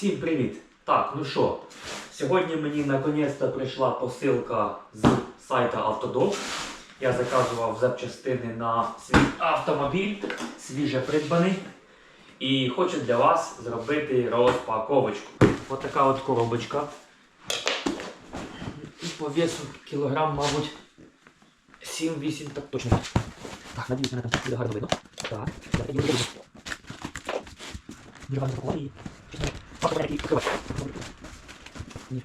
Всім привіт! Так, ну що, сьогодні мені наконець-то прийшла посилка з сайту Автодок. Я заказував запчастини на свій автомобіль, свіже придбаний. І хочу для вас зробити розпаковочку. Ось така от коробочка. І по весу кілограм, мабуть, 7-8, так точно. Так, надіюсь, мене там буде гарно видно. Так, так, я такий покривач. Ні.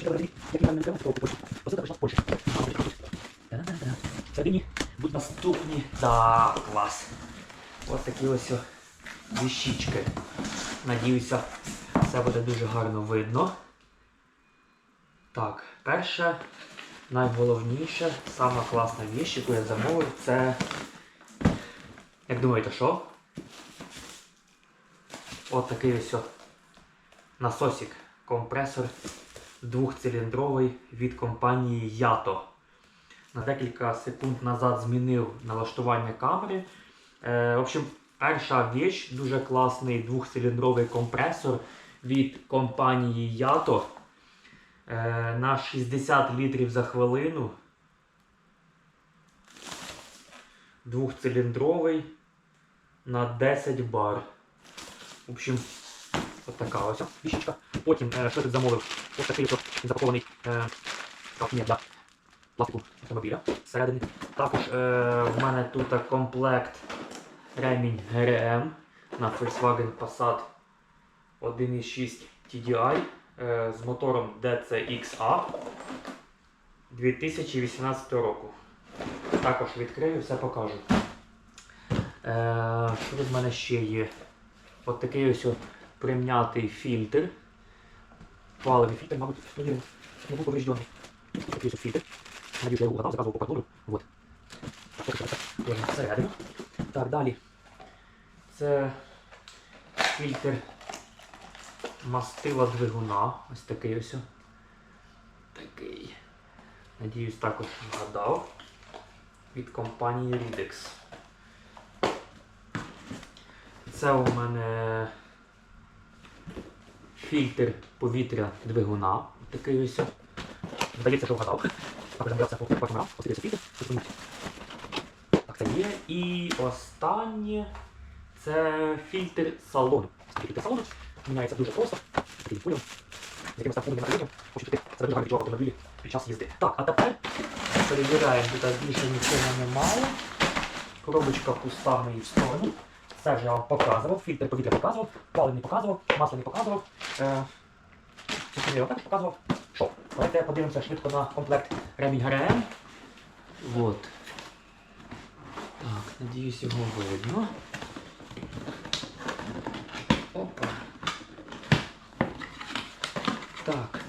Який там не треба, то Польщі. Посилка прийшла Польща, Польща. Всередині будуть наступні. Так, клас. Ось такі ось віщички. Надіюся, все буде дуже гарно видно. Так, перше, найголовніше, сама класна віщ, яку я замовив, це. Як думаєте, що? От такий ось насосик, компресор двохциліндровий від компанії Yato. На декілька секунд назад змінив налаштування камери. Е, в общем, перша віч, дуже класний двохциліндровий компресор від компанії Yato. Е, на 60 літрів за хвилину. Двохциліндровий на 10 бар. В общем, от така ось вішечка. Потім, е, що тут замовив? Ось такий ось запакований е, капні для пластику автомобіля зсередини. Також е, в мене тут комплект ремінь ГРМ на Volkswagen Passat 1.6 TDI з мотором DCXA 2018 року. Також відкрию, все покажу. Що тут в мене ще є? От такий ось прим'ятий фільтр. Паливий фільтр, мабуть, не був повреждений. Такий ось фільтр. Надіюсь, я його угадав, заказував по партнеру. Вот. Так, що це ложимо всередину. Так, далі. Це фільтр мастила двигуна. Ось такий ось. Такий. Надіюсь, також вгадав. Від компанії Ridex. Це у мене фільтр повітря двигуна. Такий ось. Здається, що вгадав. Фільтр. Так, це є. І останнє це фільтр салону. Фільтр салону. Міняється дуже просто. Такий поняв. Яким став повним населенням. Хочу піти. Це дуже гарний чувак автомобілі під час їзди. Так, а тепер перевіряємо, тут більше нічого немає. Коробочка пуста, ми її в сторону. Це вже я вам показував, фільтр повітря показував, паливо не показував, масло не показував. Е, я також показував. Що? Давайте подивимося швидко на комплект ремінь ГРМ. Вот. Так, надіюсь, його видно. Опа. Так.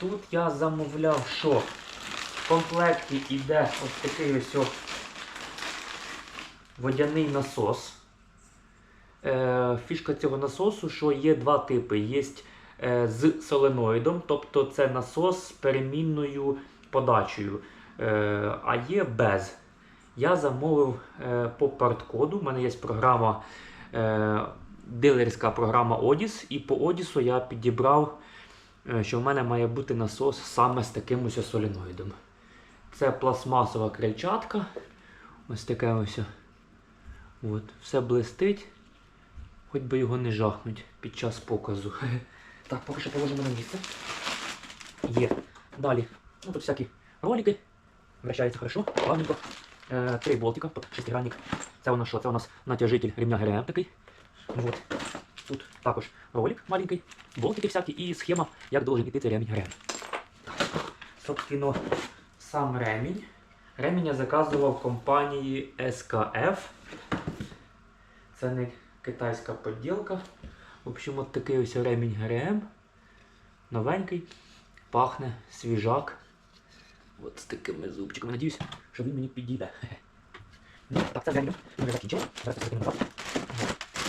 Тут я замовляв, що в комплекті йде ось такий ось водяний насос. Е, фішка цього насосу, що є два типи. Є е, з соленоїдом, тобто це насос з перемінною подачею. Е, а є без. Я замовив по парткоду. У мене є програма, дилерська програма Odis, і по Одісу я підібрав, що в мене має бути насос саме з таким ось соленоїдом. Це пластмасова крильчатка. Ось таке ось. От, все блистить. Хоч би його не жахнуть під час показу. Так, поки що положимо на місце. Є. Далі. Ну тут всякі ролики. Вращається хорошо, плавненько. Е, три болтика, шестигранник. Це у нас що? Це у нас натяжитель рівня ГРМ такий. Вот. Тут також ролик маленький, болтики всякі і схема, як должен іти цей ремінь ГРМ. Собственно, сам ремінь. Ремінь я заказував компанії SKF. Це не китайська поділка. В общем, от такий ось ремінь ГРМ. Новенький. Пахне свіжак. От з такими зубчиками. Надіюсь, що він мені підійде. Ну, так, це вже закінчили. Зараз це назад.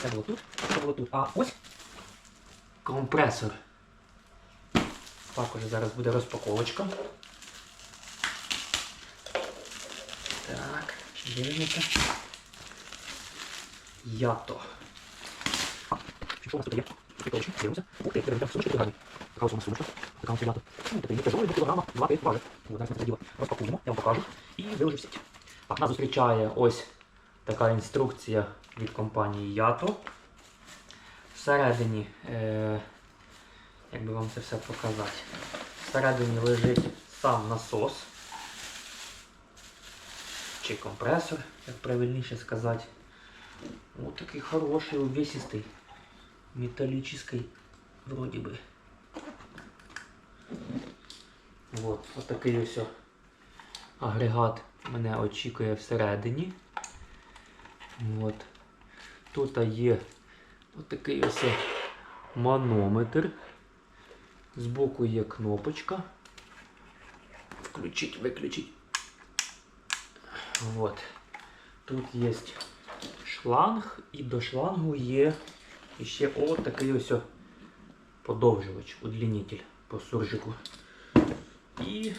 Це було тут, це було тут. А ось компресор. Також зараз буде розпаковочка. Так, дивимося. Ято. Що у нас тут є? Прикольчик, дивимося. Ух ти, дивимося, сумочка гарна. Така ось у нас сумочка. Така ось ребята. Ну, такий тяжелий, до кілограма, 2 5 важить. От зараз ми це я вам покажу. І виложу в сіть. Так, нас зустрічає ось така інструкція від компанії Ято. Всередині, е, як би вам це все показати, всередині лежить сам насос чи компресор, як правильніше сказати. Ось такий хороший, увесистий, металлический, вроде бы. Вот, ось такий ось агрегат мене очікує всередині. От. Тут є отакий ось манометр. Збоку є кнопочка. Включить, виключить. Вот. Тут є шланг, і до шлангу є ще от такий ось подовжувач, удлінитель по суржику. І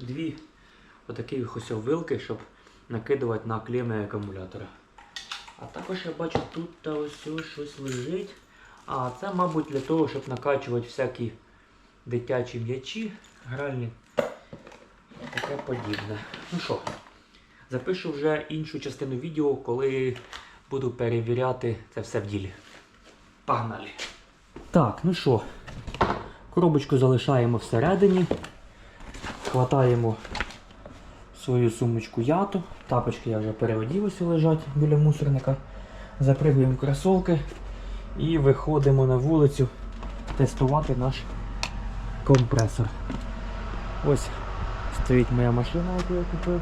дві отакі ось вилки, щоб накидувати на клеми акумулятора. А також я бачу, тут та ось щось лежить. А це, мабуть, для того, щоб накачувати всякі дитячі м'ячі, гральні і таке подібне. Ну що, запишу вже іншу частину відео, коли буду перевіряти це все в ділі. Погнали! Так, ну що, коробочку залишаємо всередині. Хватаємо свою сумочку яту. Тапочки я вже переодів, ось лежать біля мусорника. Запригуємо кросовки і виходимо на вулицю тестувати наш компресор. Ось стоїть моя машина, яку я купив.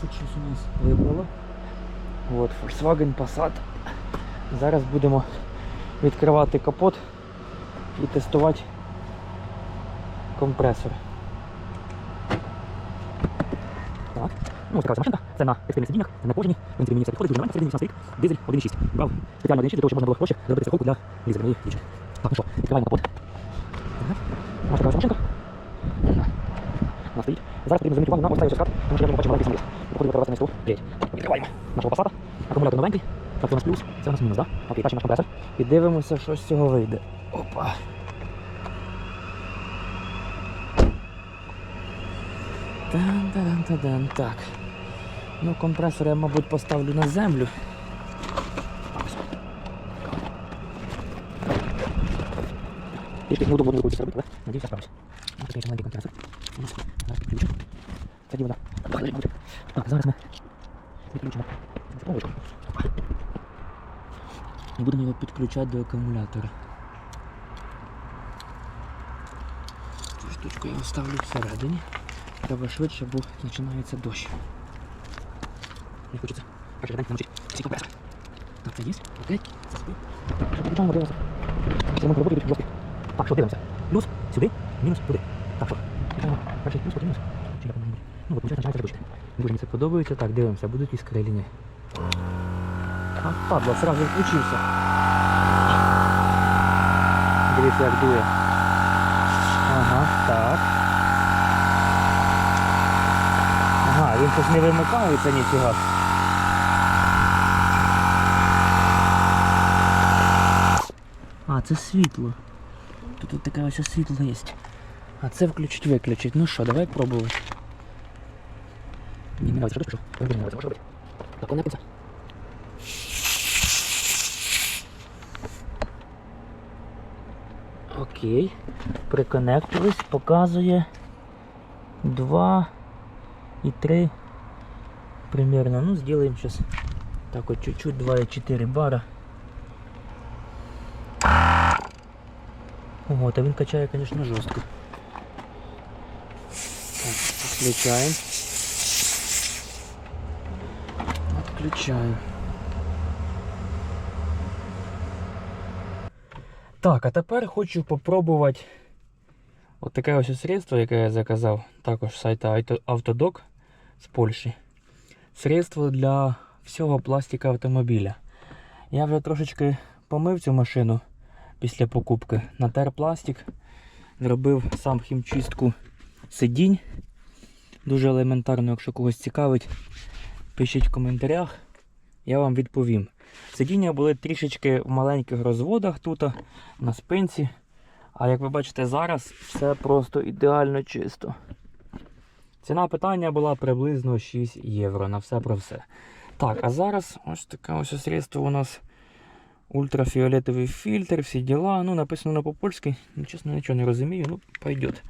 Тут щось у нас вибрало. От, Volkswagen Passat. Зараз будемо відкривати капот і тестувати компресор. Так. Ну, така ось машинка. Це на текстильних сидіннях, це на кожній. В принципі, мені все підходить, дуже нормально. Середній 18 рік, дизель 1.6. Брав спеціально 1.6 для того, щоб можна було гроші зробити страховку для Лізи, моєї дівчини. Так, ну що, відкриваємо капот. Так. Ось така машинка. Вона стоїть. Зараз потрібно звернути увагу на ось цей ось тому що я вже бачив маленький саморіз. Виходимо перевести на стол. Блять. Відкриваємо нашого пасата. Акумулятор новенький. Так, у нас плюс, це у нас мінус, так? Да? Окей, бачимо наш компресор. І дивимося, що з цього вийде. Опа. Тан-тан-тан-тан. Так. Ну, компресор я, мабуть, поставлю на землю. Трішки неудобно буде робити, але надіюся, справлюсь. Ось такий маленький компресор. Зараз підключу. Це діло, да. Так, зараз ми підключимо цеповочку. І будемо його підключати до акумулятора. Цю штучку я оставлю всередині. Треба швидше, бо починається дощ. Не хочеться. Так, це є. Окей. Включаємо, дивимося. Ми роботи жовтий. Так, що дивимося? Плюс сюди, мінус туди. Так, що? Перший плюс, потім мінус. Чи як воно? Ну, от, починається дощ. Дуже мені це подобається. Так, дивимося, будуть іскри ні. Падла, сразу включився. Дивіться, як дує. Ага, так. Ага, він щось не вимикається ніфіга. А, це світло. Тут, тут таке ось світло є. А це включить виключить. Ну що, давай пробувати. Мені не нравится, що ти пішов? Мені не нравится, може бути. Так, конектиться. Окей. Приконектились, показує 2 і 3 примерно. Ну, сделаем сейчас так вот чуть-чуть 2,4 бара. Вот, а він качає, конечно, жестко. Так, включаем. Отключаем. Так, а тепер хочу попробувати от таке ось средство, яке я заказав, також з сайта Auto- Autodoc з Польщі. Средство для всього пластика автомобіля. Я вже трошечки помив цю машину після покупки, натер пластик, зробив сам хімчистку сидінь. Дуже елементарно, якщо когось цікавить, пишіть в коментарях, я вам відповім. Сидіння були трішечки в маленьких розводах тут, на спинці. А як ви бачите, зараз все просто ідеально чисто. Ціна питання була приблизно 6 євро на все про все. Так, а зараз ось таке ось средство у нас ультрафіолетовий фільтр, всі діла. Ну, написано на по-польськи, ну, чесно, нічого не розумію, ну, пойдет.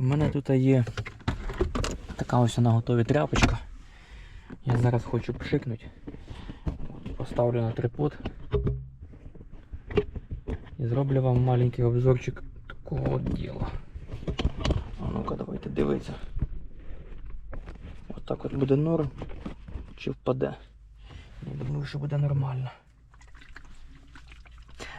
У мене тут є така ось на тряпочка. Я зараз хочу пшикнути. Поставлю на трипод. І зроблю вам маленький обзорчик такого діла. А ну-ка, давайте дивитися. Ось так от буде норм. Чи впаде? Я думаю, що буде нормально.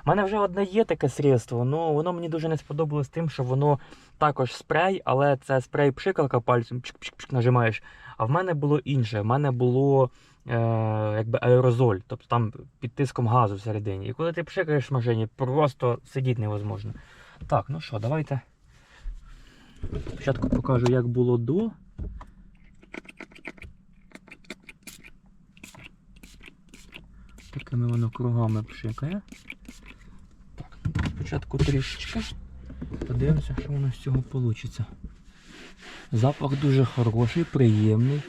У мене вже одне є таке средство, але воно мені дуже не сподобалось тим, що воно також спрей, але це спрей пшикалка пальцем пшик-пшик-пшик нажимаєш. А в мене було інше. В мене було е, якби аерозоль, тобто там під тиском газу всередині. І коли ти пшикаєш в машині, просто сидіти невозможно. Так, ну що, давайте. Спочатку покажу, як було до. Такими воно кругами пшикає. Спочатку трішечки. Подивимося, що воно з цього вийде. Запах дуже хороший, приємний.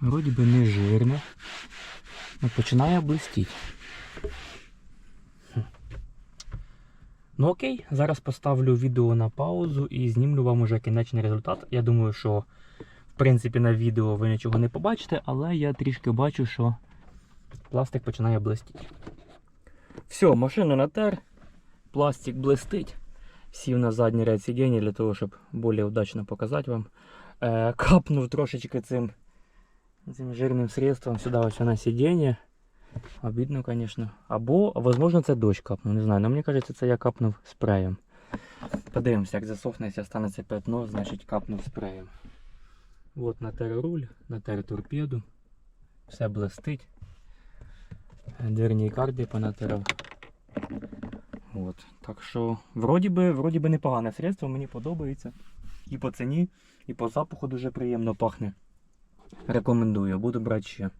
Вроді би не жирно. Ну, починає блистіти. Ну окей, зараз поставлю відео на паузу і знімлю вам уже кінечний результат. Я думаю, що в принципі на відео ви нічого не побачите, але я трішки бачу, що пластик починає блистіти. Все, машину натер, пластик блистить. Сів на задній ряд сидіння для того, щоб більш удачно показати вам. Е, капнув трошечки цим, цим жирним средством сюди ось на сидіння. Обідно, звісно. Або, возможно, це дощ капнув, не знаю. Але мені кажеться, це я капнув спреєм. Подивимося, як засохне, якщо станеться пятно, значить капнув спреєм. От натер руль, натер торпеду. Все блистить. Дверні карди понатирав. От. Так що, вроді би, вроді би непогане средство, мені подобається. І по ціні, і по запаху дуже приємно пахне. Рекомендую, буду брати ще.